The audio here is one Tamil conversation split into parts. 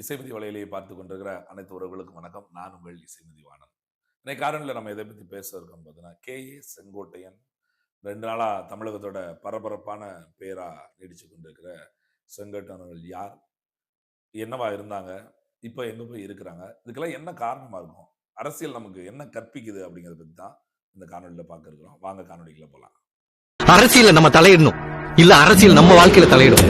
இசைமதி வலையிலேயே பார்த்து கொண்டிருக்கிற அனைத்து உறவுகளுக்கும் வணக்கம். நான் உங்கள் இசைமதி வாணன். இன்னைக்கு காரணில் நம்ம எதை பற்றி பேச இருக்கோம் பார்த்தீங்கன்னா கே. ஏ. செங்கோட்டையன். ரெண்டு நாளாக தமிழகத்தோட பரபரப்பான பேராக நீடிச்சு கொண்டிருக்கிற செங்கோட்டையனர்கள் யார்? என்னவா இருந்தாங்க? இப்போ எங்கே போய் இருக்கிறாங்க? இதுக்கெல்லாம் என்ன காரணமாக இருக்கும்? அரசியல் நமக்கு என்ன கற்பிக்குது அப்படிங்கிறத பற்றி தான் இந்த காணொலியில் பார்க்க இருக்கிறோம். வாங்க காணொலிக்குள்ளே போகலாம் அரசியலை நம்ம தலையிடணும். இல்லை அரசியல் நம்ம வாழ்க்கையில் தலையிடும்.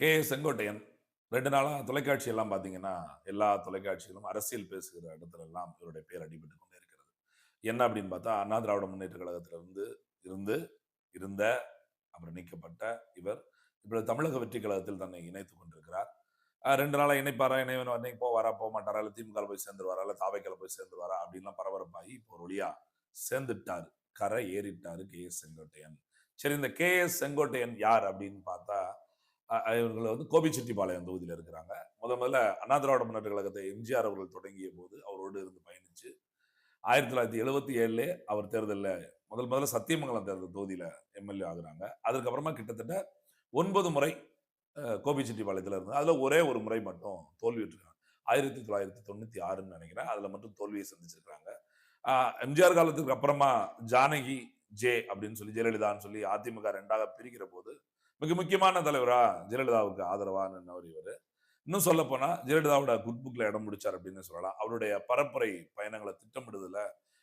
கே. செங்கோட்டையன். ரெண்டு நாளாக தொலைக்காட்சி எல்லாம் பார்த்தீங்கன்னா எல்லா தொலைக்காட்சிகளும் அரசியல் பேசுகிற இடத்துல எல்லாம் இவருடைய பேர் அடிபட்டு கொண்டே இருக்கிறது. என்ன அப்படின்னு பார்த்தா அண்ணா திராவிட முன்னேற்ற கழகத்திலிருந்து இருந்து இருந்த அப்புறம் நீக்கப்பட்ட இவர் இப்பொழுது தமிழக வெற்றி கழகத்தில் தன்னை இணைத்துக் கொண்டிருக்கிறார். ரெண்டு நாளாக இணைப்பாரா இணைவன் அன்னைக்கு போவாரா போக மாட்டாரா இல்லை திமுக போய் சேர்ந்துருவாரா இல்லை தாவைக்கல போய் சேர்ந்துருவாரா அப்படின்லாம் பரபரப்பாகி இப்போ ஒரு வழியா சேர்ந்துட்டார். கரை ஏறிட்டாரு கே. எஸ். செங்கோட்டையன். சரி இந்த கே. எஸ். செங்கோட்டையன் யார் அப்படின்னு பார்த்தா அஹ் இவர்கள் வந்து கோபிச்செட்டிப்பாளையம் தொகுதியில் இருக்கிறாங்க. முத முதல்ல அண்ணா திராவிட முன்னேற்ற கழகத்தை எம்ஜிஆர் அவர்கள் தொடங்கிய போது அவரோடு இருந்து பயணிச்சு ஆயிரத்தி தொள்ளாயிரத்தி எழுபத்தி ஏழுலே அவர் தேர்தலில் முதல் முதல்ல சத்தியமங்கலம் தேர்தல் தொகுதியில் எம்எல்ஏ ஆகுறாங்க. அதுக்கப்புறமா கிட்டத்தட்ட ஒன்பது முறை கோபிச்செட்டிப்பாளையத்தில் இருந்து அதில் ஒரே ஒரு முறை மட்டும் தோல்விட்டுருக்காங்க ஆயிரத்தி தொள்ளாயிரத்தி தொண்ணூற்றி ஆறுன்னு நினைக்கிறேன். அதில் மட்டும் தோல்வியை சந்திச்சிருக்காங்க எம்ஜிஆர் காலத்துக்கு அப்புறமா ஜானகி ஜே அப்படின்னு சொல்லி ஜெயலலிதான்னு சொல்லி அதிமுக ரெண்டாக பிரிக்கிற போது மிக முக்கியமான தலைவரா ஜெயலலிதாவுக்கு ஆதரவா நின்றவர் இவர். இன்னும் சொல்ல போனா ஜெயலலிதாவோட குட் புக்ல இடம் முடிச்சார் அப்படின்னு சொல்லலாம். அவருடைய பரப்புரை பயணங்களை திட்டமிடுதல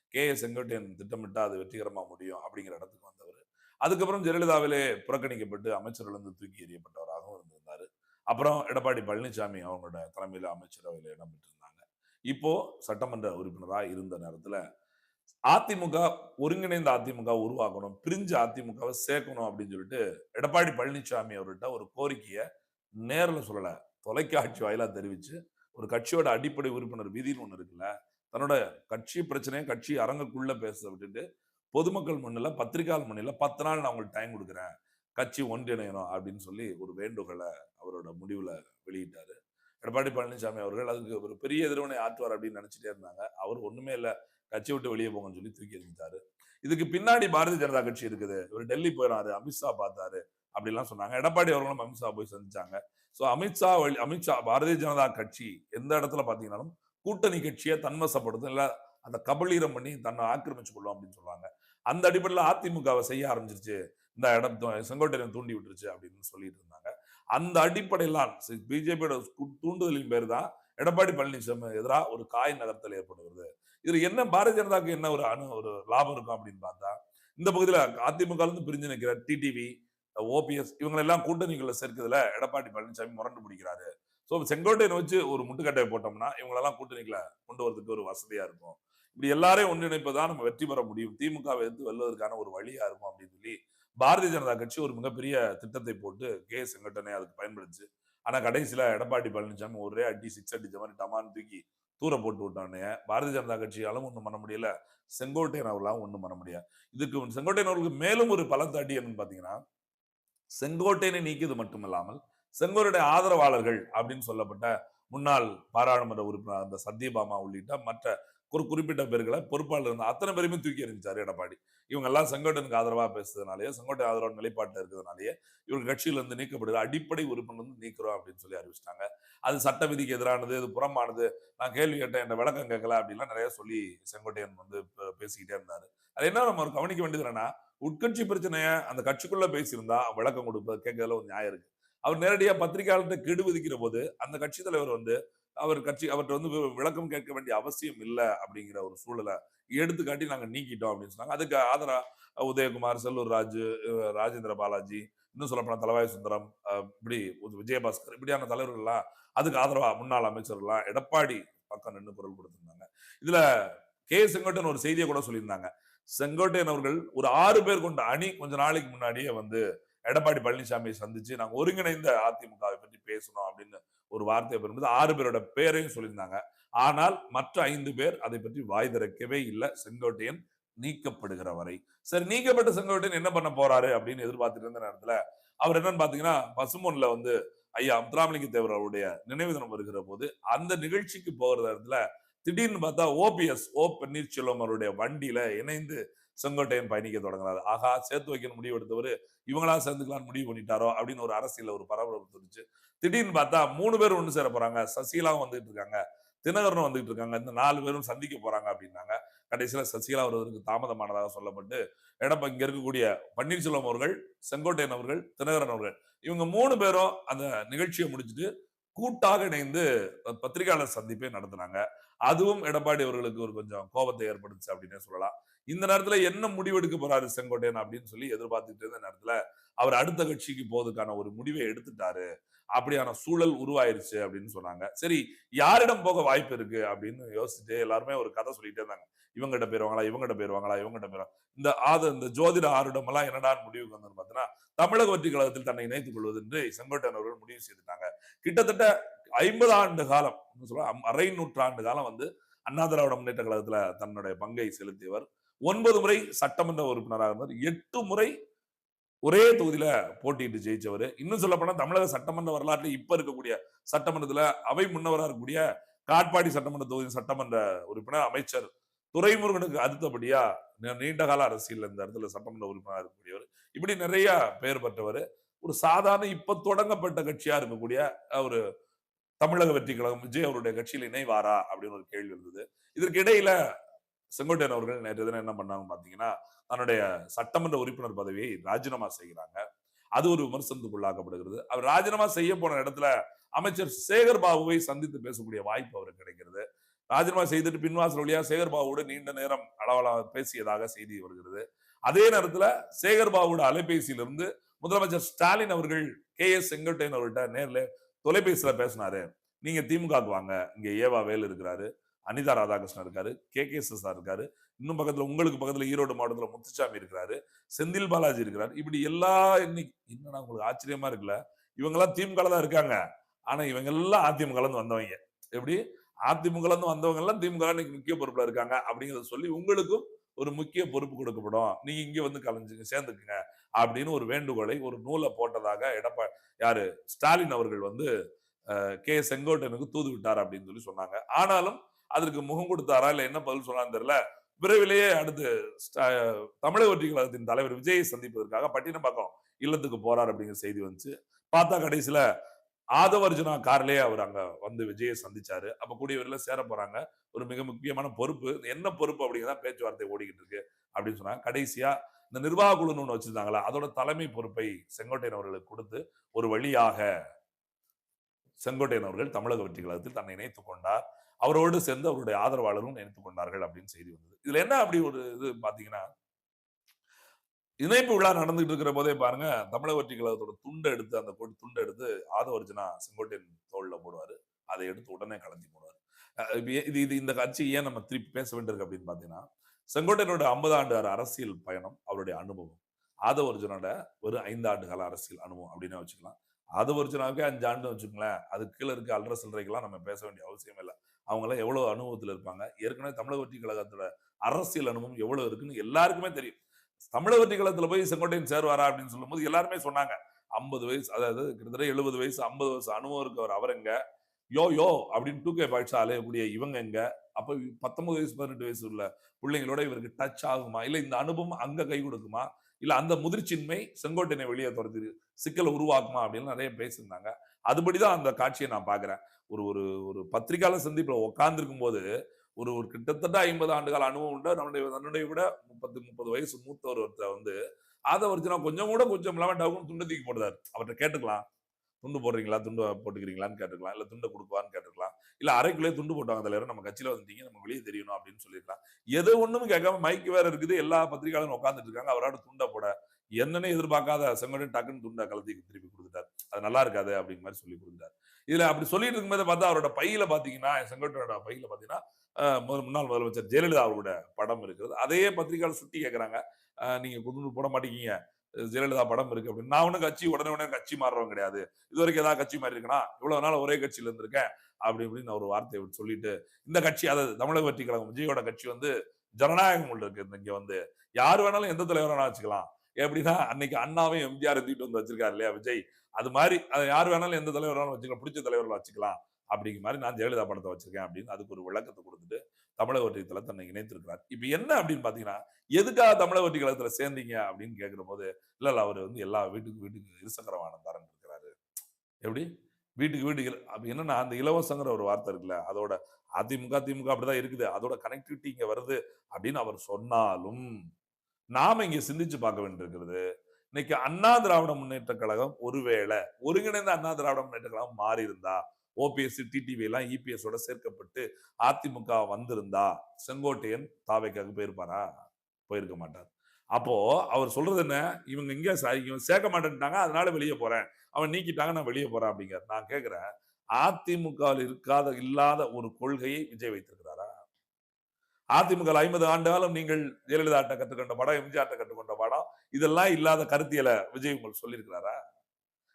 கே. ஏ செங்கோட்டையன் திட்டமிட்டா அது வெற்றிகரமா முடியும் அப்படிங்கிற இடத்துக்கு வந்தவர். அதுக்கப்புறம் ஜெயலலிதாவிலே புறக்கணிக்கப்பட்டு அமைச்சரிலிருந்து தூக்கி எறியப்பட்டவராகவும் இருந்திருந்தாரு. அப்புறம் எடப்பாடி பழனிசாமி அவங்களோட தலைமையில அமைச்சரவையில் இடம் பெற்றிருந்தாங்க. இப்போ சட்டமன்ற உறுப்பினராக இருந்த நேரத்துல அதிமுக ஒருங்கிணைந்த அதிமுக உருவாக்கணும் பிரிஞ்சு அதிமுகவை சேர்க்கணும் அப்படின்னு சொல்லிட்டு எடப்பாடி பழனிசாமி அவர்கிட்ட ஒரு கோரிக்கையை நேரில் சொல்லலை. தொலைக்காட்சி வாயிலாக தெரிவித்து ஒரு கட்சியோட அடிப்படை உறுப்பினர் விதின்னு ஒன்று இருக்குல்ல தன்னோட கட்சி பிரச்சனையை கட்சி அரங்குக்குள்ளே பேச விட்டுட்டு பொதுமக்கள் முன்னில் பத்திரிகையாளர் முன்னில பத்து நாள் நான் உங்களுக்கு டைம் கொடுக்குறேன். கட்சி ஒன்றிணையணும் அப்படின்னு சொல்லி ஒரு வேண்டுகோளை அவரோட முடிவில் வெளியிட்டார். எடப்பாடி பழனிசாமி அவர்கள் அதுக்கு ஒரு பெரிய எதிர்வினை ஆற்றுவார் அப்படின்னு நினச்சிட்டே இருந்தாங்க. அவர் ஒன்றுமே இல்லை. கட்சி விட்டு வெளியே போங்கன்னு சொல்லி தூக்கி எறிஞ்சிட்டாரு. இதுக்கு பின்னாடி பாரதிய ஜனதா கட்சி இருக்குது. இவர் டெல்லி போயிடாரு அமித்ஷா பார்த்தாரு அப்படிலாம் சொன்னாங்க. எடப்பாடி அவர்களும் அமித்ஷா போய் சந்திச்சாங்க. ஸோ அமித்ஷா வழி- அமித்ஷா பாரதிய ஜனதா கட்சி எந்த இடத்துல பார்த்தீங்கன்னாலும் கூட்டணி கட்சியை தன்வசப்படுத்தும். இல்லை அந்த கபலீரம் பண்ணி தன்னை ஆக்கிரமிச்சு கொள்ளும் அப்படின்னு சொல்லுவாங்க அந்த அடிப்படையில் அதிமுகவை செய்ய ஆரம்பிச்சிருச்சு. இந்த இடம் செங்கோட்டையை செங்கோட்டையன் தூண்டி விட்டுருச்சு அப்படின்னு சொல்லிட்டு இருந்தாங்க. அந்த அடிப்படையெல்லாம் பிஜேபியோட தூண்டுதலின் பேர் தான் எடப்பாடி பழனிசாமி எதிராக ஒரு காய் நகர்த்தல் ஏற்படுகிறது. இதுல என்ன பாரதிய ஜனதாக்கு என்ன ஒரு அணு ஒரு லாபம் இருக்கும் அப்படின்னு பார்த்தா இந்த பகுதியில் அதிமுக இருந்து பிரிஞ்சு நிற்கிற டிடிவி ஓபிஎஸ் இவங்களெல்லாம் கூட்டணிகளை சேர்க்கிறதுல எடப்பாடி பழனிசாமி முரண்டு பிடிக்கிறாரு. ஸோ செங்கோட்டையனை வச்சு ஒரு முட்டுக்கட்டையை போட்டோம்னா இவங்களெல்லாம் கூட்டணிகளை கொண்டு வரதுக்கு ஒரு வசதியா இருக்கும். இப்படி எல்லாரையும் ஒன்றிணைப்பதான் நம்ம வெற்றி பெற முடியும். திமுகவை எடுத்து வெல்வதற்கான ஒரு வழியா இருக்கும் அப்படின்னு சொல்லி பாரதிய ஜனதா கட்சி ஒரு மிகப்பெரிய திட்டத்தை போட்டு கே செங்கோட்டனை அதுக்கு பயன்படுச்சு ஆனா கடைசியில எடப்பாடி பழனிசாமி ஒரே அடி சிக்ஸ் அடிச்ச மாதிரி டமான்னு தூக்கி தூர போட்டு விட்டானே பாரதிய ஜனதா கட்சியாலும் ஒண்ணும் பண்ண முடியல. செங்கோட்டையன் அவர்களாலும் ஒண்ணும் பண்ண முடியாது. இதுக்கு செங்கோட்டையன் அவர்களுக்கு மேலும் ஒரு பலத்த அடி என்னன்னு பாத்தீங்கன்னா செங்கோட்டையனை நீக்கியது மட்டுமில்லாமல் செங்கோருடைய ஆதரவாளர்கள் அப்படின்னு சொல்லப்பட்ட முன்னாள் பாராளுமன்ற உறுப்பினர் அந்த சத்யபாமா உள்ளிட்ட மற்ற ஒரு குறிப்பிட்ட பேர்களை பொறுப்பாளர் இருந்த அத்தனை பேருமே தூக்கி எறிஞ்சாரு எடப்பாடி. இவங்க எல்லாம் செங்கோட்டனுக்கு ஆதரவா பேசுறதுனாலயே செங்கோட்டை ஆதரவு நிலைப்பாட்டில் இருக்கிறதுனாலயே இவங்க கட்சியில இருந்து நீக்கப்படுது அடிப்படை உறுப்பினர் வந்து நீக்கிறோம் அப்படின்னு சொல்லி அறிவிச்சிட்டாங்க. அது சட்ட விதிக்கு எதிரானது அது புறமானது நான் கேள்வி கேட்டேன் என்ற விளக்கம் கேட்கல அப்படின்லாம் நிறைய சொல்லி செங்கோட்டையன் வந்து பேசிக்கிட்டே இருந்தாரு. அது என்ன நம்ம ஒரு கவனிக்க வேண்டியது என்னன்னா உட்கட்சி பிரச்சனையை அந்த கட்சிக்குள்ள பேசியிருந்தா விளக்கம் கொடுப்பது கேட்கறதுல ஒரு நியாயம் இருக்கு. அவர் நேரடியாக பத்திரிகையாளர்கிட்ட கெடு விதிக்கிற போது அந்த கட்சி தலைவர் வந்து அவர் கட்சி அவர்கிட்ட வந்து விளக்கம் கேட்க வேண்டிய அவசியம் இல்லை அப்படிங்கிற ஒரு சூழலை எடுத்துக்காட்டி நாங்கள் நீக்கிட்டோம் அப்படின்னு சொன்னாங்க. அதுக்கு ஆதரா உதயகுமார் செல்லூர் ராஜு ராஜேந்திர பாலாஜி இன்னும் சொல்லப்போனா தலவாய் சுந்தரம் இப்படி விஜயபாஸ்கர் இப்படியான தலைவர்கள்லாம் அதுக்கு ஆதரவா முன்னாள் அமைச்சர்கள்லாம் எடப்பாடி பக்கம் நின்று குரல் கொடுத்திருந்தாங்க. இதுல கே. செங்கோட்டையன் ஒரு செய்தியை கூட சொல்லியிருந்தாங்க. செங்கோட்டையன் அவர்கள் ஒரு ஆறு பேர் கொண்ட அணி கொஞ்ச நாளைக்கு முன்னாடியே வந்து எடப்பாடி பழனிசாமியை சந்திச்சு நாங்கள் ஒருங்கிணைந்த அதிமுகவை பற்றி பேசணும் அப்படின்னு ஒரு வார்த்தையை பெறும்போது ஆறு பேரோட பேரையும் சொல்லியிருந்தாங்க. ஆனால் மற்ற ஐந்து பேர் அதை பற்றி வாய் திறக்கவே இல்லை. செங்கோட்டையன் நீக்கப்படுகிற வரை. சரி நீக்கப்பட்ட செங்கோட்டையன் என்ன பண்ண போறாரு அப்படின்னு எதிர்பார்த்துட்டு இருந்த நேரத்துல அவர் என்னன்னு பாத்தீங்கன்னா பசுமொன்ல வந்து ஐயா முத்துராமலிங்க தேவர் அவருடைய நினைவு தினம் வருகிற போது அந்த நிகழ்ச்சிக்கு போகிற இடத்துல திடீர்னு பார்த்தா ஓபிஎஸ் ஓ பன்னீர்செல்வம் அவருடைய வண்டியில இணைந்து செங்கோட்டையன் பயணிக்க தொடங்குறாரு ஆகா சேர்த்து வைக்கணும் முடிவு எடுத்தவர் இவங்களா சேர்ந்துக்கலாம்னு முடிவு பண்ணிட்டாரோ அப்படின்னு ஒரு அரசியல ஒரு பரபரப்பு தெரிஞ்சு திடீர்னு பார்த்தா மூணு பேர் ஒன்று சேர போறாங்க. சசிகலாவும் வந்துட்டு இருக்காங்க. தினகரனும் வந்துகிட்டு இருக்காங்க. இந்த நாலு பேரும் சந்திக்க போறாங்க அப்படின்னாங்க. கடைசியில சசிகலா வருவதற்கு தாமதமானதாக சொல்லப்பட்டு எடப்ப இங்க இருக்கக்கூடிய பன்னீர்செல்வம் அவர்கள் செங்கோட்டையன் அவர்கள் தினகரன் அவர்கள் இவங்க மூணு பேரும் அந்த நிகழ்ச்சியை முடிச்சுட்டு கூட்டாக இணைந்து பத்திரிகையாளர் சந்திப்பை நடத்தினாங்க. அதுவும் எடப்பாடி அவர்களுக்கு ஒரு கொஞ்சம் கோபத்தை ஏற்படுத்துச்சு அப்படின்னே சொல்லலாம். இந்த நேரத்துல என்ன முடிவெடுக்க போறாரு செங்கோட்டையன் அப்படின்னு சொல்லி எதிர்பார்த்துட்டு இருந்த நேரத்துல அவர் அடுத்த கட்சிக்கு போவதுக்கான ஒரு முடிவை எடுத்துட்டாரு. அப்படியான சூழல் உருவாயிருச்சு அப்படின்னு சொன்னாங்க. சரி யாரிடம் போக வாய்ப்பு இருக்கு அப்படின்னு யோசிச்சுட்டு எல்லாருமே ஒரு கதை சொல்லிட்டே இருந்தாங்க. இவங்ககிட்ட போயிருவாங்களா இவங்ககிட்ட போயிருவாங்களா இவங்ககிட்ட போயிருவாங்க இந்த ஆத இந்த ஜோதிட ஆருடம் எல்லாம் என்னடா முடிவுக்கு வந்து பார்த்தீங்கன்னா தமிழக வெற்றி கழகத்தில் தன்னை இணைத்துக் கொள்வது என்று செங்கோட்டையன் அவர்கள் முடிவு செய்துட்டாங்க. கிட்டத்தட்ட ஐம்பது ஆண்டு காலம் சொல்ல அரை நூற்றாண்டு காலம் வந்து அண்ணா திராவிட முன்னேற்ற கழகத்துல தன்னுடைய பங்கை செலுத்தியவர் ஒன்பது முறை சட்டமன்ற உறுப்பினராக இருந்தார். எட்டு முறை ஒரே தொகுதியில போட்டியிட்டு ஜெயிச்சவர். இன்னும் சொல்ல போனா தமிழக சட்டமன்ற வரலாற்றில் இப்ப இருக்கக்கூடிய சட்டமன்றத்துல அவை முன்னவராக இருக்கக்கூடிய காட்பாடி சட்டமன்ற தொகுதி சட்டமன்ற உறுப்பினர் அமைச்சர் துரைமுருகனுக்கு அடுத்தபடியா நீண்ட கால அரசியல் இந்த இடத்துல சட்டமன்ற உறுப்பினராக இருக்கக்கூடியவர். இப்படி நிறைய பெயர் பெற்றவர். ஒரு சாதாரண இப்ப தொடங்கப்பட்ட கட்சியா இருக்கக்கூடிய ஒரு தமிழக வெற்றி கழகம் விஜய் அவருடைய கட்சியில் இணைவாரா அப்படின்னு ஒரு கேள்வி இருந்தது இதற்கு இடையில செங்கோட்டையன் அவர்கள் நேற்று தினம் என்ன பண்ணாங்க பாத்தீங்கன்னா தன்னுடைய சட்டமன்ற உறுப்பினர் பதவியை ராஜினாமா செய்கிறாங்க. அது ஒரு விமர்சனத்துக்குள்ளாக்கப்படுகிறது. அவர் ராஜினாமா செய்ய போன இடத்துல அமைச்சர் சேகர் பாபுவை சந்தித்து பேசக்கூடிய வாய்ப்பு அவருக்கு கிடைக்கிறது. ராஜினாமா செய்துட்டு பின்வாசல் வழியா சேகர் பாபுவோட நீண்ட நேரம் அளவலா பேசியதாக செய்தி வருகிறது. அதே நேரத்துல சேகர் பாபுவோட அலைபேசியிலிருந்து முதலமைச்சர் ஸ்டாலின் அவர்கள் கே எஸ் செங்கோட்டையன் அவர்கிட்ட நேர்ல தொலைபேசியில பேசினாரு. நீங்க திமுக வாங்க. இங்க ஏவா வேல் இருக்கிறாரு. அனிதா ராதாகிருஷ்ணன் இருக்காரு கே. கே. எஸ் இருக்காரு இன்னும் பக்கத்துல உங்களுக்கு பக்கத்துல ஈரோடு மாவட்டத்துல முத்துசாமி இருக்கிறாரு செந்தில் பாலாஜி இருக்கிறாரு. இப்படி எல்லா இன்னைக்கு என்னன்னா உங்களுக்கு ஆச்சரியமா இருக்குல்ல? இவங்கெல்லாம் திமுக தான் இருக்காங்க. ஆனா இவங்க எல்லாம் அதிமுக வந்தவங்க. எப்படி? அதிமுகலருந்து வந்தவங்க எல்லாம் திமுக இன்னைக்கு முக்கிய பொறுப்புல இருக்காங்க அப்படிங்கிறத சொல்லி உங்களுக்கும் ஒரு முக்கிய பொறுப்பு கொடுக்கப்படும். நீங்க இங்க வந்து கலைஞ்சுங்க சேர்ந்துக்குங்க அப்படின்னு ஒரு வேண்டுகோளை ஒரு நூலை போட்டதாக எடப்பா யாரு? ஸ்டாலின் அவர்கள் வந்து கே. செங்கோட்டனுக்கு தூது விட்டார் அப்படின்னு சொல்லி சொன்னாங்க. ஆனாலும் அதற்கு முகம் கொடுத்தாரா இல்ல என்ன பதில் சொன்னான்னு தெரியல. விரைவிலேயே அடுத்து தமிழக வெற்றி கழகத்தின் தலைவர் விஜயை சந்திப்பதற்காக பட்டினப்பாக்கம் இல்லத்துக்கு போறார் அப்படிங்கிற செய்தி வந்துச்சு. பார்த்தா கடைசியில ஆதவர்ஜுனா கார்லயே அவர் அங்க வந்து விஜயை சந்திச்சாரு. அப்ப கூடியவரில் சேர போறாங்க. ஒரு மிக முக்கியமான பொறுப்பு. என்ன பொறுப்பு அப்படிங்கிறத பேச்சுவார்த்தை ஓடிக்கிட்டு இருக்கு அப்படின்னு சொன்னாங்க. கடைசியா இந்த நிர்வாக குழுன்னு ஒண்ணு வச்சிருந்தாங்களா அதோட தலைமை பொறுப்பை செங்கோட்டையன் அவர்களுக்கு கொடுத்து ஒரு வழியாக செங்கோட்டையன் அவர்கள் தமிழக வெற்றி கழகத்தில் தன்னை இணைத்துக் கொண்டார். அவரோடு சேர்ந்து அவருடைய ஆதரவாளரும் நினைத்துக் கொண்டார்கள் அப்படின்னு செய்தி வந்தது. இதுல என்ன அப்படி ஒரு இது பாத்தீங்கன்னா இணைப்பு விழா நடந்துகிட்டு இருக்கிற போதே பாருங்க தமிழக வெற்றி கழகத்தோட துண்டை எடுத்து அந்த துண்டை எடுத்து ஆதவர்ஜனா செங்கோட்டையன் தோல்ல போடுவாரு. அதை எடுத்து உடனே கலந்து போடுவாரு. இது இது இந்த கட்சி ஏன் நம்ம திருப்பி பேச வேண்டியிருக்கு அப்படின்னு பாத்தீங்கன்னா செங்கோட்டையனோட ஐம்பது ஆண்டு அரசியல் பயணம் அவருடைய அனுபவம். ஆதவர்ஜனோட ஒரு ஐந்து ஆண்டு கால அரசியல் அனுபவம் அப்படின்னே வச்சுக்கலாம். ஆதவர்ஜனாவுக்கே அஞ்சு ஆண்டு வச்சுக்கோங்களேன் அது கீழே இருக்க அல்ற சில்லறைக்கெல்லாம் நம்ம பேச வேண்டிய அவசியம் இல்லை. அவங்களாம் எவ்வளவு அனுபவத்தில் இருப்பாங்க? ஏற்கனவே தமிழக வெற்றி கழகத்தோட அரசியல் அனுபவம் எவ்வளவு இருக்குன்னு எல்லாருக்குமே தெரியும். தமிழக வெற்றி கழகத்தில் போய் செங்கோட்டையன் சேருவாரா அப்படின்னு சொல்லும்போது எல்லாருமே சொன்னாங்க. ஐம்பது வயசு அதாவது கிட்டத்தட்ட எழுபது வயசு ஐம்பது வயசு அனுபவம் இருக்கவர் அவர் யோ யோ அப்படின்னு டூ கே பாய்ச்சா அலையக்கூடிய இவங்க எங்க? அப்போ பத்தொன்பது வயசு பதினெட்டு வயசு உள்ள பிள்ளைங்களோட இவருக்கு டச் ஆகுமா? இல்லை இந்த அனுபவம் அங்கே கை கொடுக்குமா? இல்லை அந்த முதிர்ச்சின்மை செங்கோட்டையனை வெளியே துரத்து சிக்கலை உருவாக்குமா? அப்படின்னு நிறைய பேசியிருந்தாங்க. அதுபடிதான் அந்த காட்சியை நான் பாக்குறேன் ஒரு ஒரு ஒரு பத்திரிகையாளர் சந்திப்புல உட்கார்ந்துருக்கும் போது ஒரு ஒரு கிட்டத்தட்ட ஐம்பது ஆண்டுகால அனுபவம் உண்டு. நம்முடைய தன்னுடைய விட முப்பத்தி முப்பது வயசு மூத்தவர் ஒருத்தர் வந்து அதை ஒருத்தர் கொஞ்சம் கூட கொஞ்சம் இல்லாம டவுன் துண்டு தூக்கி போடுறாரு. அவர்கிட்ட கேட்டுக்கலாம். துண்டு போடுறீங்களா? துண்டு போட்டுக்கிறீங்களான்னு கேட்டுக்கலாம். இல்ல துண்டை கொடுக்குவான்னு கேட்டுக்கலாம். இல்ல அரைக்குள்ளே துண்டு போட்டாங்க. தலைவர் நம்ம கட்சியில வந்துட்டீங்க. நம்ம வெளியே தெரியணும் அப்படின்னு சொல்லியிருக்கலாம். எது ஒண்ணும் கேட்காம மைக்கு வேற இருக்குது. எல்லா பத்திரிகையாளரும் உட்காந்துட்டு இருக்காங்க. அவரோட துண்டை போட என்னன்னு எதிர்பார்க்காத செங்கோடன் டக்குன்னு துண்டா கலத்தி திருப்பி கொடுத்துட்டார். அது நல்லா இருக்காது அப்படிங்கிற மாதிரி சொல்லி கொடுத்துட்டார் இதுல அப்படி சொல்லிட்டு இருக்கும்போது பார்த்தா அவரோட பையில பாத்தீங்கன்னா செங்கோட்டனோட பையில பாத்தீங்கன்னா முன்னாள் முதலமைச்சர் ஜெயலலிதா அவரோட படம் இருக்கிறது அதே பத்திரிகையாளர் சுட்டி கேட்கறாங்க நீங்க கொண்டு போட மாட்டேங்க ஜெயலலிதா படம் இருக்கு அப்படின்னு. நான் ஒன்னும் கட்சி உடனே உடனே கட்சி மாறுறவங்க கிடையாது. இது வரைக்கும் ஏதாவது கட்சி மாறி இருக்கனா இவ்வளவு நாள் ஒரே கட்சியில இருந்திருக்கேன் அப்படி இப்படின்னு ஒரு வார்த்தையை சொல்லிட்டு இந்த கட்சி அதாவது தமிழக வெற்றி கழகம் விஜயோட கட்சி வந்து ஜனநாயகம் உள்ள இருக்கு. இங்க வந்து யார் வேணாலும் எந்த தலைவர் வேணா வச்சுக்கலாம். எப்படின்னா அன்னைக்கு அண்ணாவையும் எம்ஜிஆர் தூக்கிட்டு வந்து வச்சிருக்காரு இல்லையா விஜய்? அது மாதிரி அதை யார் வேணாலும் எந்த தலைவர் வேணாலும் வச்சுக்கலாம் பிடிச்ச தலைவர்கள் வச்சுக்கலாம் அப்படிங்கிற மாதிரி நான் ஜெயலலிதா படத்தை வச்சிருக்கேன் அப்படின்னு அதுக்கு ஒரு விளக்கத்தை கொடுத்துட்டு தமிழக வெற்றி தன்னை இணைத்திருக்கிறார். இப்போ என்ன அப்படின்னு பார்த்தீங்கன்னா எதுக்காக தமிழக வெற்றி கழகத்தில் சேர்ந்தீங்க அப்படின்னு கேட்குற போது இல்லை இல்லை அவர் வந்து எல்லா வீட்டுக்கு வீட்டுக்கு இருசக்கர வாகனம் தரேன் இருக்கிறாரு. எப்படி? வீட்டுக்கு வீட்டுக்கு அப்படி அப்ப என்னன்னா அந்த இலவசங்கிற ஒரு வார்த்தை இருக்குல்ல அதோட அதிமுக திமுக அப்படிதான் இருக்குது அதோட கனெக்டிவிட்டி இங்கே வருது அப்படின்னு அவர் சொன்னாலும் நாம் இங்கே சிந்திச்சு பார்க்க வேண்டியிருக்கிறது இன்னைக்கு அண்ணா திராவிட முன்னேற்ற கழகம் ஒருவேளை ஒருங்கிணைந்த அண்ணா திராவிட முன்னேற்ற கழகம் மாறி இருந்தா ஓபிஎஸ்சி டிடிவி எல்லாம் இபிஎஸோட சேர்க்கப்பட்டு அதிமுக வந்திருந்தா செங்கோட்டையன் தாவைக்காக போயிருப்பாரா? போயிருக்க மாட்டார். அப்போ அவர் சொல்றது என்ன? இவங்க இங்க ச- சேர்க்க மாட்டேன்ட்டாங்க அதனால வெளியே போறேன். அவன் நீக்கிட்டாங்க நான் வெளியே போறேன் அப்படிங்கிற நான் கேட்குறேன் அதிமுகவில் இருக்காத இல்லாத ஒரு கொள்கையை விஜய் வைத்திருக்கிறாரா? அதிமுக ஐம்பது ஆண்டு காலம் நீங்கள் ஜெயலலிதா ஆட்ட கற்றுக்கொண்ட படம் எம்ஜிஆர் கற்றுக்கொண்ட படம் இதெல்லாம் இல்லாத கருத்தியலை விஜய் உங்களுக்கு சொல்லியிருக்கிறாரா?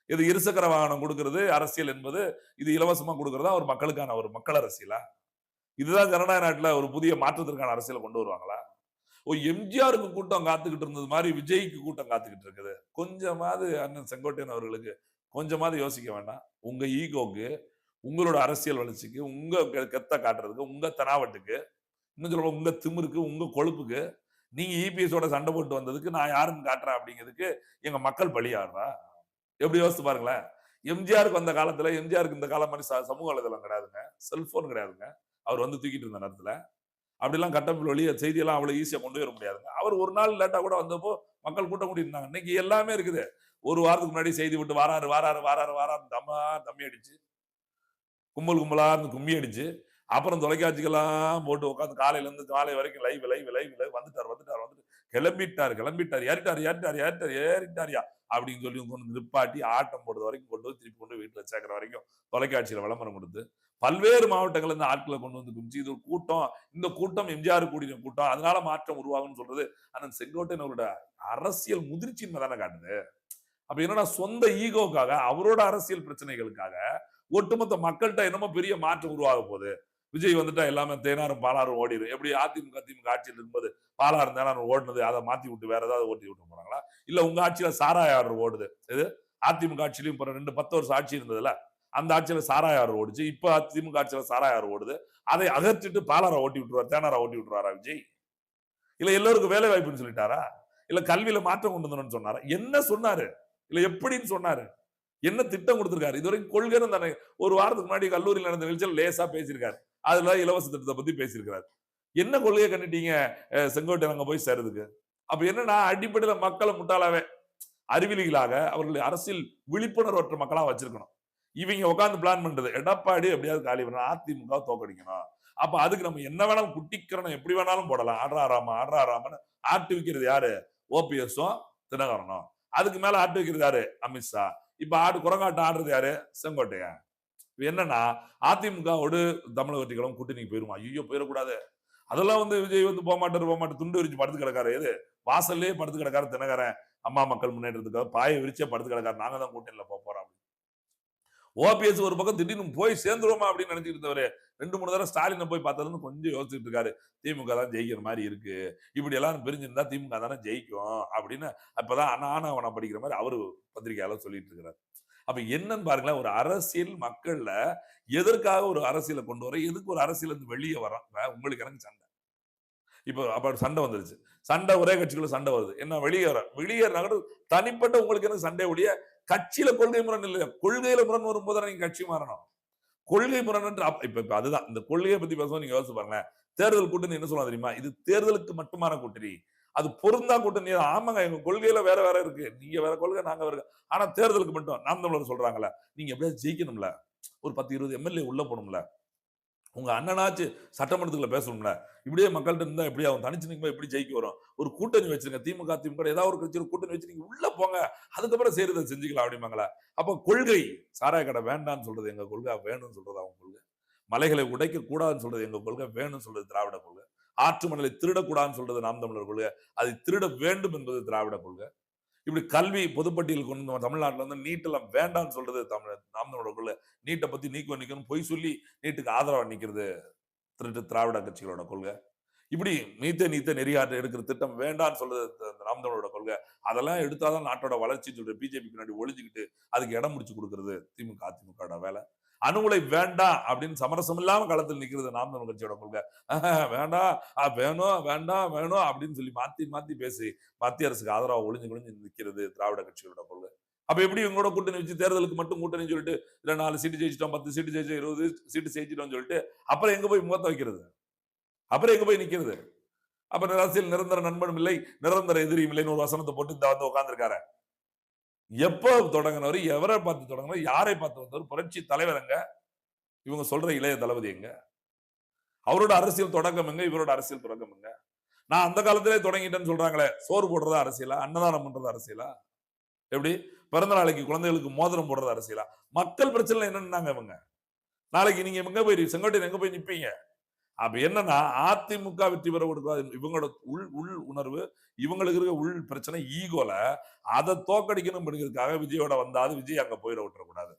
இது இருசக்கர வாகனம் கொடுக்கறது அரசியல் என்பது இது இலவசமா கொடுக்கறதா ஒரு மக்களுக்கான ஒரு மக்கள் அரசியலா? இதுதான் ஜனநாயக நாட்டுல ஒரு புதிய மாற்றத்திற்கான அரசியலை கொண்டு வருவாங்களா? ஓ எம்ஜிஆருக்கு கூட்டம் காத்துக்கிட்டு இருந்தது மாதிரி விஜய்க்கு கூட்டம் காத்துக்கிட்டு இருக்குது. கொஞ்சமாவது அண்ணன் செங்கோட்டையன் அவர்களுக்கு கொஞ்சமாவது யோசிக்க வேண்டாம். உங்க ஈகோக்கு உங்களோட அரசியல் வளர்ச்சிக்கு உங்க கெ- கெத்த காட்டுறதுக்கு உங்க தனாவட்டுக்கு இன்னும் சொல்ல உங்க திமிருக்கு உங்க கொழுப்புக்கு நீங்க இபிஎஸோட சண்டை போட்டு வந்ததுக்கு நான் யாருன்னு காட்டுறேன் அப்படிங்கிறதுக்கு எங்க மக்கள் பலியாடுறா? எப்படி யோசிச்சு பாருங்களேன். எம்ஜிஆருக்கு வந்த காலத்துல எம்ஜிஆருக்கு இந்த காலம் மாதிரி ச- சமூக வலைதளம் கிடையாதுங்க. செல்போன் கிடையாதுங்க. அவர் வந்து தூக்கிட்டு இருந்த நேரத்துல. அப்படிலாம் கட்டமைப்பு வழிய செய்தியெல்லாம் அவ்வளோ ஈஸியாக கொண்டு வர முடியாதுங்க. அவர் ஒரு நாள் லேட்டாக கூட வந்தப்போ மக்கள் கூட்டம் கூட்டி இருந்தாங்க. இன்னைக்கு எல்லாமே இருக்குது. ஒரு வாரத்துக்கு முன்னாடி செய்தி விட்டு வாராரு வாராரு வாராரு வாராரு தம்மா தம்மி அடிச்சு கும்பல் கும்பலா இருந்து கும்மி அடிச்சு அப்புறம் தொலைக்காட்சிக்கெல்லாம் போட்டு உட்காந்து காலையில இருந்து காலை வரைக்கும் லைவ் லைவ் லைவ் லைவ் வந்துட்டார் வந்துட்டார் வந்துட்டு கிளம்பிட்டார் கிளம்பிட்டார். ஏறிட்டார் ஏறிட்டார் ஏறிட்டார் ஏறிட்டாரியா? அப்படின்னு சொல்லி கொண்டு நிப்பாட்டி ஆட்டம் போடுறது வரைக்கும் கொண்டு வந்து திருப்பி கொண்டு வீட்டுல சேர்க்கிற வரைக்கும் தொலைக்காட்சியில விளம்பரம் கொடுத்து பல்வேறு மாவட்டங்கள்ல இருந்து ஆட்களை கொண்டு வந்து குமிச்சு இது ஒரு கூட்டம். இந்த கூட்டம் எம்ஜிஆர் கூடிய கூட்டம். அதனால மாற்றம் உருவாகும்னு சொல்றது அண்ணன் செங்கோட்டையன் அவரோட அரசியல் முதிர்ச்சியின்மை தானே காட்டுது. அப்ப என்னன்னா சொந்த ஈகோக்காக அவரோட அரசியல் பிரச்சனைகளுக்காக ஒட்டுமொத்த மக்கள்கிட்ட என்னமோ பெரிய மாற்றம் உருவாக போகுது. விஜய் வந்துட்டா எல்லாமே தேனாரும் பாலாரும் ஓடிடும் எப்படி அதிமுக திமுக ஆட்சியில் இருக்கும்போது பாலாரும் தேனாரும் ஓடுனது அதை மாத்தி விட்டு வேற ஏதாவது ஓட்டி விட்டு போறாங்களா இல்ல உங்க ஆட்சியில சாராய ஆர்டர் ஓடுது. இது அதிமுக ஆட்சியிலும் இப்ப ரெண்டு பத்து வருஷம் ஆட்சி இருந்ததுல அந்த ஆட்சியில சாராய ஆறு ஓடுச்சு. இப்ப அதிமுக ஆட்சியில சாராய ஆறு ஓடுது. அதை அகற்றிட்டு பாலாரை ஓட்டி விட்டுருவார் தேனாரா ஓட்டி விட்டுருவாரா விஜய்? இல்ல எல்லோருக்கும் வேலை வாய்ப்புன்னு சொல்லிட்டாரா? இல்ல கல்வியில மாற்றம் கொண்டு வரணும்னு சொன்னாரா? என்ன சொன்னாரு? இல்ல எப்படின்னு சொன்னாரு? என்ன திட்டம் கொடுத்திருக்காரு? இதுவரைக்கும் கொள்கைன்னு தானே ஒரு வாரத்துக்கு முன்னாடி கல்லூரியில் நடந்த நிகழ்ச்சியில் லேசா பேசியிருக்காரு. அதுல இலவச திட்டத்தை பத்தி பேசியிருக்கிறார். என்ன கொள்கையை கண்டுட்டீங்க? அஹ், செங்கோட்டையன் அங்க போய் சேருதுக்கு அப்ப என்னன்னா அடிப்படையில மக்களை முட்டாளாவே அறிவிலிகளாக அவர்கள் அரசியல் விழிப்புணர்வற்ற மக்களா வச்சிருக்கணும். இவங்க உட்காந்து பிளான் பண்றது எடப்பாடி எப்படியாவது காலி பண்ணணும் அதிமுக தோக்கடிக்கணும். அப்ப அதுக்கு நம்ம என்ன வேணாலும் குட்டிக்கிறணும் எப்படி வேணாலும் போடலாம். ஆடுறாராமா ஆடுறாராமன்னு ஆட்டு விக்கிறது யாரு? ஓபிஎஸும் தினகரனும். அதுக்கு மேல ஆட்டு வைக்கிறது யாரு? அமித்ஷா. இப்ப ஆடு குரங்காட்டம் ஆடுறது யாரு? செங்கோட்டையன். என்னன்னா அதிமுகவோடு தமிழக வெற்றிகளும் கூட்டணிக்கு போயிருமா? ஐயோ போயிடக்கூடாது. அதெல்லாம் வந்து விஜய் வந்து போக மாட்டாரு போக மாட்டார் துண்டு விரிச்சு படுத்து கிடக்காரு. எது? வாசல்லே படுத்து கிடக்காரு தினகரன். அம்மா மக்கள் முன்னேற்றத்துக்காக பாயை விரிச்சே படுத்து கிடக்காரு. நாங்க தான் கூட்டணியில போக போறோம் ஓபிஎஸ் ஒரு பக்கம் திடீர்னு போய் சேர்ந்துருவோமா அப்படின்னு நினைச்சிட்டு இருந்தவரு ரெண்டு மூணு தடவை ஸ்டாலினை போய் பார்த்ததுன்னு கொஞ்சம் யோசிச்சுட்டு இருக்காரு. திமுக தான் ஜெயிக்கிற மாதிரி இருக்கு. இப்படி எல்லாரும் பிரிஞ்சிருந்தா திமுக தானே ஜெயிக்கும் அப்படின்னு அப்பதான் அண்ணா அவனை படிக்கிற மாதிரி அவரு பத்திரிகையாளர் சொல்லிட்டு இருக்கிறார். அப்ப என்னன்னு பாருங்களேன் ஒரு அரசியல் மக்கள்ல எதற்காக ஒரு அரசியலை கொண்டு வர எதுக்கு ஒரு அரசியல் இருந்து வெளியே வரோம் உங்களுக்கு எனக்கு சண்டை. இப்போ அப்ப சண்டை வந்துருச்சு. சண்டை ஒரே கட்சிக்குள்ள சண்டை வருது. என்ன வெளியே வெளியேறினா கூட தனிப்பட்ட உங்களுக்கு எனக்கு சண்டை ஒழிய கட்சியில கொள்கை முரண் இல்லையா? கொள்கையில முரண் வரும்போது நீங்க கட்சி மாறணும். கொள்கை முரண் இப்ப இப்ப அதுதான். இந்த கொள்கையை பத்தி பேசும்போது நீங்க யோசிச்சு பாருங்க தேர்தல் கூட்டணி என்ன சொல்லுவாங்க தெரியுமா? இது தேர்தலுக்கு மட்டுமான கூட்டணி. அது பொருந்தா கூட்டணி ஆமாங்க எங்க கொள்கையில வேற வேற இருக்கு. நீங்க வேற கொள்கை நாங்க வேற ஆனா தேர்தலுக்கு மட்டும் நாம் தமிழர் சொல்றாங்கல்ல நீங்க எப்படியாவது ஜெயிக்கணும்ல ஒரு பத்து இருபது எம்எல்ஏ உள்ள போகணும்ல உங்க அண்ணனாச்சு சட்டமன்றத்துக்குள்ள பேசணும்ல இப்படியே மக்கள்கிட்ட இருந்தா எப்படி அவன் தனிச்சு நிற்கும் எப்படி ஜெயிக்க வரும்? ஒரு கூட்டணி வச்சிருங்க திமுக திமுக ஏதாவது ஒரு கட்சியில் கூட்டணி வச்சு நீங்க உள்ள போங்க அதுக்கப்புறம் செய்யறதை செஞ்சுக்கலாம் அப்படிம்பாங்களா அப்ப கொள்கை சாராய கடை வேண்டாம்னு சொல்றது எங்க கொள்கை வேணும்னு சொல்றது அவங்க கொள்கை. மலைகளை உடைக்க கூடாதுன்னு சொல்றது எங்க கொள்கை வேணும்னு சொல்றது திராவிட கொள்கை. ஆற்று மணலை திருடக்கூடாதுன்னு சொல்றது நாம் தமிழர் கொள்கை. அதை திருட வேண்டும் என்பது திராவிட கொள்கை. இப்படி கல்வி பொதுப்பட்டியல் கொண்டு வந்து வந்து நீட்டெல்லாம் வேண்டாம்னு சொல்றது தமிழ் நாம் தமிழர் கொள்கை. நீட்டை பத்தி நீக்கம் நிற்கணும் பொய் சொல்லி நீட்டுக்கு ஆதரவாக நிற்கிறது திருட்டு திராவிட கட்சிகளோட கொள்கை. இப்படி நீத்த நீத்த நெறியாற்ற எடுக்கிற திட்டம் வேண்டாம்னு சொல்றது நாம் தமிழோட கொள்கை. அதெல்லாம் எடுத்தாதான் நாட்டோட வளர்ச்சி சொல்ற பிஜேபி பின்னாடி ஒழிஞ்சுக்கிட்டு அதுக்கு இடம் முடிச்சு கொடுக்கறது திமுக அதிமுக வேலை. அணுகுலை வேண்டாம் அப்படின்னு சமரசம் இல்லாம களத்தில் நிக்கிறது நாம் தமிழ் கட்சியோட கொள்கை. வேண்டாம் வேணும் வேண்டாம் வேணும் அப்படின்னு சொல்லி மாத்தி மாத்தி பேசி மத்திய அரசுக்கு ஆதரவா ஒளிஞ்சு ஒளிஞ்சு நிக்கிறது திராவிட கட்சிகளோட கொள்கை. அப்ப எப்படி இவங்களோட கூட்டணி வச்சு தேர்தலுக்கு மட்டும் கூட்டணி சொல்லிட்டு இல்ல நாலு சீட்டு ஜெயிச்சிட்டோம் பத்து சீட்டு ஜெயிச்சோம் இருபது சீட்டு ஜெயிச்சிட்டோம்னு சொல்லிட்டு அப்புறம் எங்க போய் முகத்தை வைக்கிறது? அப்புறம் எங்க போய் நிக்கிறது? அப்புறம் அரசியல் நிரந்தர நண்பனும் இல்லை நிரந்தர எதிரியும் இல்லைன்னு ஒரு வசனத்தை போட்டு இந்த வந்து உட்காந்துருக்காரு எப்போ தொடங்கினவர் எவரை பார்த்து தொடங்கினவர் யாரை பார்த்து வந்தவர் புரட்சி தலைவர் எங்க? இவங்க சொல்ற இளைய தளபதி எங்க? அவரோட அரசியல் தொடக்கம் எங்க? இவரோட அரசியல் தொடக்கம் எங்க? நான் அந்த காலத்திலே தொடங்கிட்டேன்னு சொல்றாங்களே சோறு போடுறது அரசியலா? அன்னதானம் பண்றது அரசியலா? எப்படி? பிறந்த நாளைக்கு குழந்தைகளுக்கு மோதிரம் போடுறது அரசியலா? மக்கள் பிரச்சனை என்னன்னாங்க இவங்க? நாளைக்கு நீங்க எங்க போய் செங்கோட்டையில் எங்க போய் நிற்பீங்க அப்ப என்னன்னா அதிமுக வெற்றி பெற கொடுக்காது இவங்களோட உள் உள் உணர்வு இவங்களுக்கு இருக்க உள் பிரச்சனை ஈகோல அதை தோக்கடிக்கணும் அப்படிங்கிறதுக்காக விஜயோட வந்தாது விஜய் அங்க போயிட விட்டுறக்கூடாது.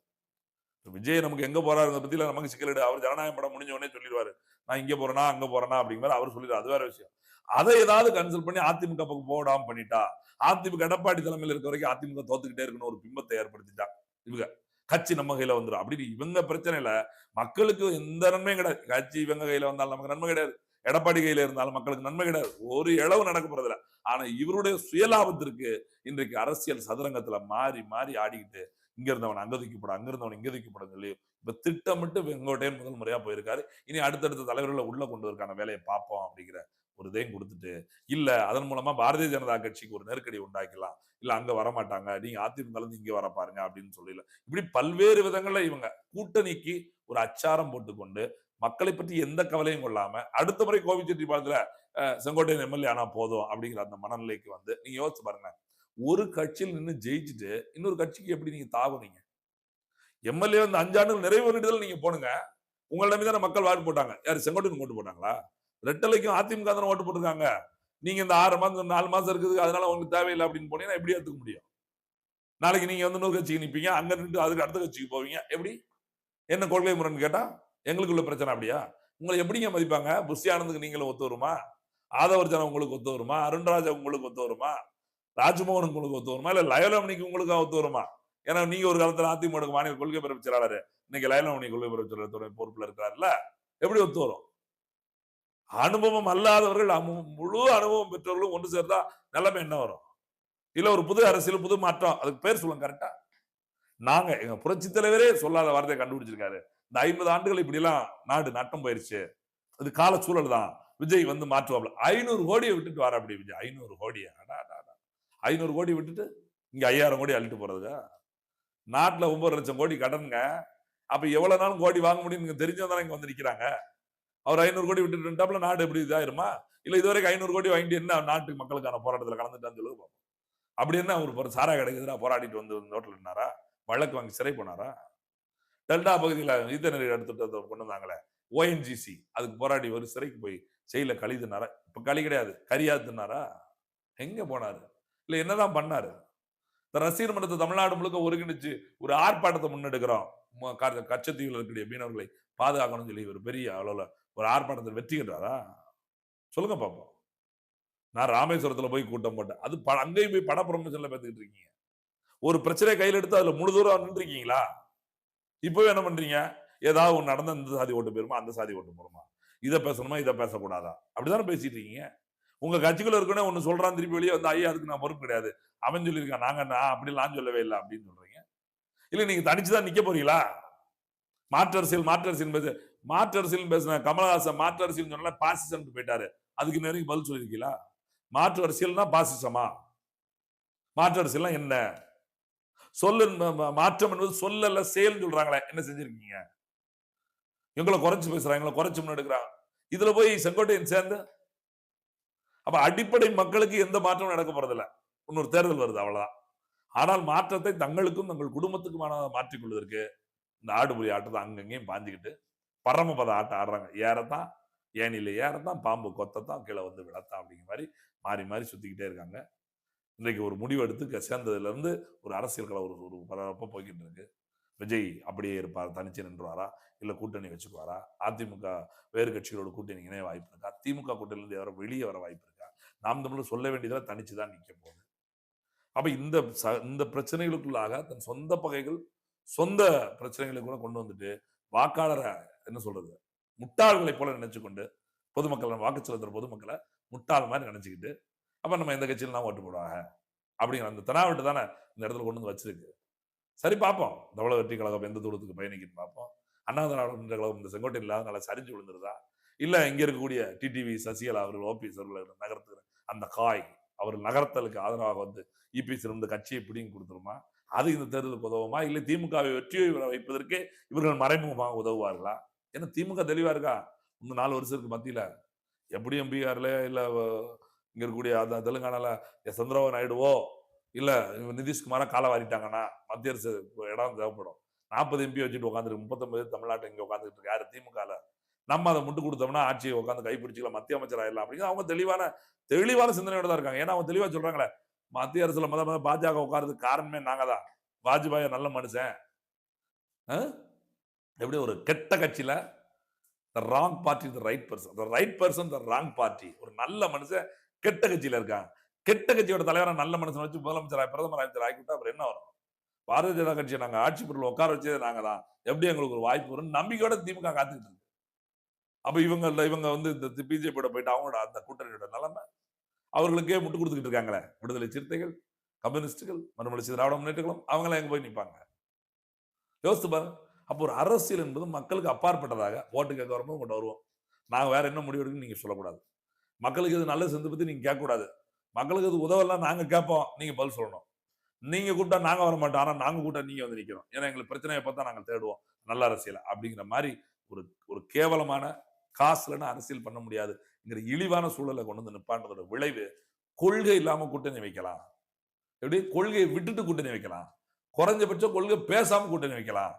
விஜய் நமக்கு எங்க போறாருங்க பத்தியில நமக்கு சிக்கலிடு. அவர் ஜனநாயகம் படம் முடிஞ்ச உடனே சொல்லிடுவாரு நான் இங்க போறேனா அங்க போறேனா? அப்படிங்கிற அவர் சொல்லிடுவார். அது வேற விஷயம். அதை ஏதாவது கன்சல்ட் பண்ணி அதிமுக பக்கம் போடாம பண்ணிட்டா அதிமுக எடப்பாடி தலைமையில் இருக்க வரைக்கும் அதிமுக தோத்துக்கிட்டே இருக்கணும் ஒரு பிம்பத்தை ஏற்படுத்திட்டா இவங்க. கட்சி நம்ம கையில வந்துடும் அப்படின்னு இவங்க பிரச்சனையில மக்களுக்கு எந்த நன்மையும் கிடையாது. கட்சி இவங்க கையில வந்தாலும் நமக்கு நன்மை கிடையாது. எடப்பாடி கையில இருந்தாலும் மக்களுக்கு நன்மை கிடையாது. ஒரு இளவு நடக்க போறதில்ல ஆனா இவருடைய சுயலாபத்திற்கு இன்றைக்கு அரசியல் சதுரங்கத்துல மாறி மாறி ஆடிக்கிட்டு இங்க இருந்தவன் அங்க தூக்கிப்படும் அங்க இருந்தவன் இங்க தூக்கிப்படும் சொல்லி இப்ப திட்டமிட்டு வெங்கோட்டையன் முதல் முறையா போயிருக்காரு. இனி அடுத்தடுத்த தலைவர்களை உள்ள கொண்டு வரக்கான வேலையை பார்ப்போம் அப்படிங்கிற ஒரு இதையும் கொடுத்துட்டு இல்ல அதன் மூலமா பாரதிய ஜனதா கட்சிக்கு ஒரு நெருக்கடி உண்டாக்கலாம் இல்ல அங்க வரமாட்டாங்க. நீங்க அதிமுக இருந்து இங்க வர பாருங்க அப்படின்னு சொல்லல இப்படி பல்வேறு விதங்கள்ல இவங்க கூட்டணிக்கு ஒரு அச்சாரம் போட்டுக்கொண்டு மக்களை பற்றி எந்த கவலையும் கொள்ளாம அடுத்த முறை கோவிச்செட்டிப்பாளத்துல அஹ், செங்கோட்டையன் எம்எல்ஏ ஆனா போதும் அப்படிங்கிற அந்த மனநிலைக்கு வந்து நீங்க யோசிச்சு பாருங்க. ஒரு கட்சியில் நின்று ஜெயிச்சுட்டு இன்னொரு கட்சிக்கு எப்படி நீங்க தாவுனீங்க எம்எல்ஏ வந்து அஞ்சாண்டுகள் நிறைவு பண்ணிட்டு நீங்க போனுங்க உங்களை நம்பி தானே மக்கள் வாக்கு போட்டாங்க. யாரு செங்கோட்டையன் போட்டு போட்டாங்களா? ரெட்டலைக்கும் அதிமுக தானே ஓட்டு போட்டிருக்காங்க. நீங்க இந்த ஆறு மாசம் நாலு மாசம் இருக்குது அதனால உங்களுக்கு தேவையில்லை அப்படின்னு போனீங்கன்னா எப்படி ஏத்துக்க முடியும்? நாளைக்கு நீங்க வந்து இன்னொரு கட்சிக்கு நிப்பீங்க அங்க நின்று அதுக்கு அடுத்த கட்சிக்கு போவீங்க எப்படி? என்ன கொள்கை முறைன்னு கேட்டா எங்களுக்குள்ள பிரச்சனை அப்படியா? உங்களை எப்படிங்க மதிப்பாங்க? புஷி ஆனந்துக்கு நீங்களும் ஒத்து வருமா? ஆதவர்ஜன உங்களுக்கு ஒத்து வருமா? அருண்ராஜா உங்களுக்கு ஒத்து வருமா? ராஜ்மோகன் உங்களுக்கு ஒத்து வருமா? இல்ல லயலமணிக்கு உங்களுக்கு ஒத்து வருமா? ஏன்னா நீங்க ஒரு காலத்துல அதிமுக மாநில கொள்கை பரப்பு செயலாளர். இன்னைக்கு லயலமணி கொள்கை பரப்பு செயலாளர் பொறுப்புல இருக்காருல்ல எப்படி ஒத்து வரும்? அனுபவம் அல்லாதவர்கள் அமு- முழு அனுபவம் பெற்றவர்களும் ஒன்று சேர்ந்தா நிலைமை என்ன வரும்? இல்ல ஒரு புது அரசியல் புது மாற்றம் அதுக்கு பேர் சொல்லுங்க கரெக்டா நாங்க எங்க புரட்சி தலைவரே சொல்லாத வார்த்தையை கண்டுபிடிச்சிருக்காரு. இந்த ஐம்பது ஆண்டுகள் இப்படி எல்லாம் நாடு நட்டம் போயிருச்சு. அது கால சூழல் தான். விஜய் வந்து மாற்றுவாப்ல ஐநூறு கோடியை விட்டுட்டு வர அப்படி விஜய்? ஐநூறு கோடியா. அடா, அடா, ஐநூறு கோடி விட்டுட்டு இங்க ஐயாயிரம் கோடி அள்ளிட்டு போறதுக்கா? நாட்டுல ஒன்பது லட்சம் கோடி கடனுங்க. அப்ப எவ்வளவு நாளும் கோடி வாங்க முடியும் தெரிஞ்சவங்க தெரிஞ்சவங்க இங்க வந்து நிக்கிறாங்க? அவர் ஐநூறு கோடி விட்டுட்டு நாடு எப்படி இதாயிருமா? இல்ல இதுவரைக்கும் ஐநூறு கோடி வாங்கிட்டு என்ன நாட்டு மக்களுக்கான போராட்டத்தில் கலந்துட்டான்னு சொல்லி பார்ப்போம் அப்படி என்ன அவர் சாரா கிடைக்குதுன்னா போராடிட்டு வந்து நோட்டில் இருந்தாரா வழக்கு வாங்கி சிறை போனாரா? டெல்டா பகுதியில் ஈத்தநெறி எடுத்துட்டு கொண்டு வந்தாங்களே ஓஎன்ஜிசி அதுக்கு போராடி ஒரு சிறைக்கு போய் செயல களி தின்னாரா இப்போ களி கிடையாது. கரியா தின்னாரா எங்கே போனார்? இல்லை என்னதான் பண்ணார்? இந்த ரசிகர் மன்றத்தை தமிழ்நாடு முழுக்க ஒருங்கிணைச்சு ஒரு ஆர்ப்பாட்டத்தை முன்னெடுக்கிறோம். கச்சத்தீவில் இருக்கக்கூடிய மீனவர்களை பாதுகாக்கணும்னு சொல்லி ஒரு பெரிய அளவில் ஒரு ஆர்ப்பாட்டத்தில் வெற்றி கண்டாரா? சொல்லுங்க பாப்போம். நான் ராமேஸ்வரத்தில் போய் கூட்டம் போட்டேன். அது ப- அங்கேயும் போய் பட ப்ரொமோஷன்ல பார்த்துக்கிட்டு இருக்கீங்க. ஒரு பிரச்சனையை கையில் எடுத்து அதில் முழு தூரம் நின்றுருக்கீங்களா? இப்போவே என்ன பண்ணுறீங்க ஏதாவது ஒன்று நடந்த இந்த சாதி ஓட்டு போயிருமா? அந்த சாதி ஓட்டு போகிறோமா இதை பேசணுமா? இதை பேசக்கூடாதா? அப்படிதானே பேசிட்டு இருக்கீங்க. உங்க கட்சிக்குள்ள இருக்கனே ஒன்று சொல்றான் திருப்பி வெளியே வந்து ஐயா அதுக்கு நான் பொறுப்பு கிடையாது. அவன் சொல்லியிருக்கான். நாங்க நான் அப்படி நான் சொல்லவே இல்லை அப்படின்னு சொல்றீங்க. இல்லை நீங்க தனிச்சுதான் நிற்க போறீங்களா? மாற்று அரசியல் மாற்று அரசியல் பேச மாற்றரசியல் பேசின கமலஹாசன் மாற்று சொன்னால பாசிசம் போயிட்டாரு. அதுக்கு நேரம் பதில் சொல்லியிருக்கீங்களா? மாற்று அரசியல்னா பாசிசமா? மாற்று அரசியல்னா என்ன? சொல்லு மாற்றம் என்பது சொல்லல செயல் சொல்றாங்களே. என்ன செஞ்சிருக்கீங்க? எங்களை குறைச்சு பேசுறாங்க எங்களை குறைச்சு முன்னெடுக்கிறாங்க. இதுல போய் செங்கோட்டையன் சேர்ந்து அப்ப அடிப்படை மக்களுக்கு எந்த மாற்றமும் நடக்க போறதில்ல. இன்னொரு தேர்தல் வருது அவ்வளவுதான். ஆனால் மாற்றத்தை தங்களுக்கும் தங்கள் குடும்பத்துக்குமான மாற்றிக்கொள்வதற்கு இந்த ஆடுபுலி ஆட்டத்தை அங்கங்கேயும் பாஞ்சிக்கிட்டு பரமபத ஆட்டம் ஆடுறாங்க. ஏறத்தான் ஏனில ஏறத்தான் பாம்பு கொத்தத்தான் கீழே வந்து விழத்தான் அப்படிங்கிற மாதிரி மாறி மாறி சுத்திக்கிட்டே இருக்காங்க. இன்றைக்கு ஒரு முடிவு எடுத்து க- சேர்ந்ததுல இருந்து ஒரு அரசியல் கலை ஒரு ஒரு பரபரப்பா போய்கிட்டு இருக்கு. விஜய் அப்படியே இருப்பார்? தனிச்சு நின்றுவாரா? இல்லை கூட்டணி வச்சுக்குவாரா? அதிமுக வேறு கட்சிகளோட கூட்டணி இணைய வாய்ப்பு இருக்கா? திமுக கூட்டணியிலிருந்து யாரோ வெளியே வர வாய்ப்பு இருக்கா? நாம் தமிழ் சொல்ல வேண்டியதில் தனிச்சு தான் நிற்க போகுது. அப்போ இந்த ச- இந்த பிரச்சனைகளுக்குள்ளாக தன் சொந்த பகைகள் சொந்த பிரச்சனைகளை கூட கொண்டு வந்துட்டு வாக்காளரை என்ன சொல்றது? முட்டாள்களை போல நினைச்சு கொண்டு பொதுமக்களை வாக்கு செலுத்துற பொதுமக்களை முட்டாள் மாதிரி நினைச்சுக்கிட்டு அப்ப நம்ம எந்த கட்சியில தான் ஓட்டு போடுவாங்க? அப்படிங்கிற அந்த தெனாவட்டு தானே இந்த இடத்துல கொண்டு வந்து வச்சிருக்கு. சரி பார்ப்போம். தமிழக வெற்றி கழகம் எந்த தூரத்துக்கு பயணிக்குன்னு பார்ப்போம். அண்ணா திராவிட கழகம் இந்த செங்கோட்டை இல்லாத நல்லா சரிஞ்சு விழுந்துருதா? இல்ல இங்க இருக்கக்கூடிய டிடிவி சசிகலா அவர்கள் ஓபிஎஸ் அவர்கள் நகர்த்துகிற அந்த காய் அவர் நகர்த்தலுக்கு ஆதரவாக வந்து இபிஎஸ் இருந்த கட்சியை பிடிங்கி கொடுத்துருமா? அது இந்த தேர்தலுக்கு உதவுமா? இல்லை திமுகவை வெற்றியை வைப்பதற்கு இவர்கள் மறைமுகமாக உதவுவார்களா? ஏன்னா திமுக தெளிவா இருக்கா? இன்னும் நாலு வருஷத்துக்கு மத்தியில. எப்படியும் பீகார்ல இல்ல இங்க இருக்கக்கூடிய அந்த தெலுங்கானால சந்திரபாபு நாயுடுவோ இல்ல நிதிஷ்குமாரா காலை வாரிட்டாங்கன்னா மத்திய அரசு இடம் தேவைப்படும். நாற்பது எம்பி வச்சுட்டு உட்காந்துருக்கு முப்பத்தொன்பது தமிழ்நாட்டு இங்க உட்காந்துட்டு இருக்கு யாரு? திமுகல. நம்ம அதை முட்டு கொடுத்தோம்னா ஆட்சியை உட்காந்து கைப்பிடிச்சிக்கலாம் மத்திய அமைச்சர் ஆயிடலாம் அப்படிங்கிற அவங்க தெளிவான தெளிவான சிந்தனையோட தான் இருக்காங்க. ஏன்னா அவங்க தெளிவா சொல்றாங்களே மத்திய அரசுல முத முத பாஜக உட்கார்றதுக்கு காரணமே நாங்க தான் வாஜ்பாய் நல்ல மனுஷன். ஆ? எப்படி ஒரு கெட்ட கட்சியில் the wrong party the right person the right person the wrong party ஒரு நல்ல மனுஷன் கெட்ட கட்சியில் இருக்காங்க கெட்ட கட்சியோட தலைவரை நல்ல மனுஷன் வச்சு முதலமைச்சர் பிரதமர் அமைச்சர் ஆக்கிவிட்டா அப்புறம் என்ன வரும்? பாரதிய ஜனதா கட்சியை நாங்கள் ஆட்சி பொருள் உட்கார வச்சதே நாங்கள் தான். எப்படி எங்களுக்கு ஒரு வாய்ப்பு வரும் நம்பிக்கையோட திமுக காத்துக்கிட்டு இருக்கு. அப்போ இவங்க இவங்க வந்து இந்த பிஜேபியோட போயிட்டு அவங்களோட அந்த கூட்டணியோட நிலைமை. அவர்களுக்கே முட்டு கொடுத்துக்கிட்டு இருக்காங்களே. விடுதலை சிறுத்தைகள் கம்யூனிஸ்டுகள் மறுமலர்ச்சி திராவிட முன்னேற்றங்களும் அவங்களாம் எங்கே போய் நிற்பாங்க யோசித்து பாருங்க. அப்போ ஒரு அரசியல் என்பது மக்களுக்கு அப்பாற்பட்டதாக ஓட்டு கேட்க வரும்போது உங்கள்கிட்ட வருவோம். நாங்கள் வேற என்ன முடிவு எடுக்குன்னு நீங்கள் சொல்லக்கூடாது. மக்களுக்கு இது நல்ல செஞ்சு பற்றி நீங்கள் கேட்கக்கூடாது. மக்களுக்கு இது உதவலாம் நாங்கள் கேட்போம் நீங்கள் பதில் சொல்லணும். நீங்கள் கூப்பிட்டா நாங்கள் வர மாட்டோம் ஆனால் நாங்கள் கூப்பிட்டா நீங்கள் வந்து நிற்கிறோம் ஏன்னா எங்களுக்கு பிரச்சனையை பார்த்தா நாங்கள் தேடுவோம். நல்ல அரசியல் அப்படிங்கிற மாதிரி ஒரு ஒரு கேவலமான காசுலன்னு அரசியல் பண்ண முடியாதுங்கிற இழிவான சூழலை கொண்டு வந்து நிற்பான்றதோட விளைவு கொள்கை இல்லாமல் கூட்டணி வைக்கலாம். எப்படி? கொள்கையை விட்டுட்டு கூட்டணி வைக்கலாம். குறைஞ்சபட்சம் கொள்கை பேசாமல் கூட்டணி வைக்கலாம்.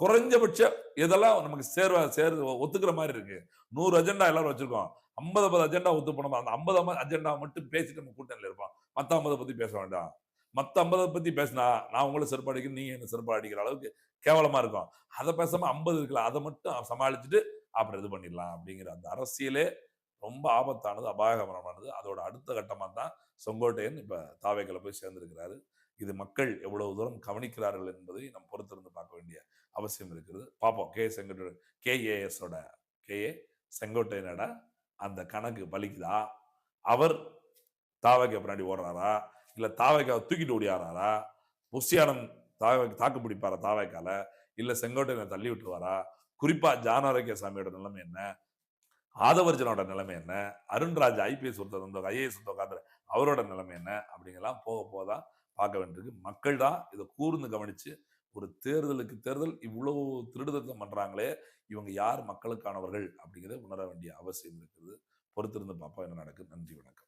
குறைஞ்சபட்சம் இதெல்லாம் நமக்கு சேர்வ சேர் ஒத்துக்கிற மாதிரி இருக்கு. நூறு அஜெண்டா எல்லாரும் வச்சிருக்கோம். ஐம்பது ஐம்பது அஜெண்டா ஒத்து போனோம்? அந்த ஐம்பது அஜெண்டா மட்டும் பேசிட்டு நம்ம கூட்டணியில் இருப்போம். மற்ற ஐம்பதை பத்தி பேச வேண்டாம். மற்ற ஐம்பதை பத்தி பேசினா நான் உங்களை செருப்பு அடிக்கிறேன் நீங்க என்ன செருப்பு அடிக்கிற அளவுக்கு கேவலமா இருக்கும். அதை பேசாம ஐம்பது இருக்கலாம் அதை மட்டும் சமாளிச்சுட்டு அப்புறம் இது பண்ணிடலாம் அப்படிங்கிற அந்த அரசியலே ரொம்ப ஆபத்தானது அபாயகரமானது. அதோட அடுத்த கட்டமாக தான் செங்கோட்டையன் இப்போ தாவேக்கல போய் சேர்ந்திருக்கிறாரு. இது மக்கள் எவ்வளவு தூரம் கவனிக்கிறார்கள் என்பதை நாம் பொறுத்திருந்து பார்க்க வேண்டிய அவசியம் இருக்கிறது. பார்ப்போம். கே செங்கோட்டை கேஏஎஸோட கேஏ செங்கோட்டையனோட அந்த கணக்கு பலிக்குதா? அவர் தாவைக்கு பின்னாடி ஓடுறாரா? இல்லை தாவைக்காவை தூக்கிட்டு ஓடியாராரா புஷியானம் தாவை தாக்கு பிடிப்பாரா தாவைக்கால? இல்லை செங்கோட்டையனை தள்ளி விட்டுருவாரா? குறிப்பாக ஜானாரோக்கிய சாமியோட நிலைமை என்ன? ஆதவர்ஜனோட நிலைமை என்ன? அருண்ராஜ் ஐபிஎஸ் ஒருத்தர் வந்து ஐஏஎஸ் உட்காந்து அவரோட நிலைமை என்ன? அப்படிங்கெல்லாம் போக போகதான் பார்க்க வேண்டியிருக்கு. மக்கள் தான் இதை கூர்ந்து கவனிச்சு ஒரு தேர்தலுக்கு தேர்தல் இவ்வளவு திருடுதத்தம் பண்ணுறாங்களே இவங்க யார் மக்களுக்கானவர்கள் அப்படிங்கிறத உணர வேண்டிய அவசியம் இருக்குது. பொறுத்திருந்து பார்ப்போம் என்ன நடக்குது. நன்றி வணக்கம்.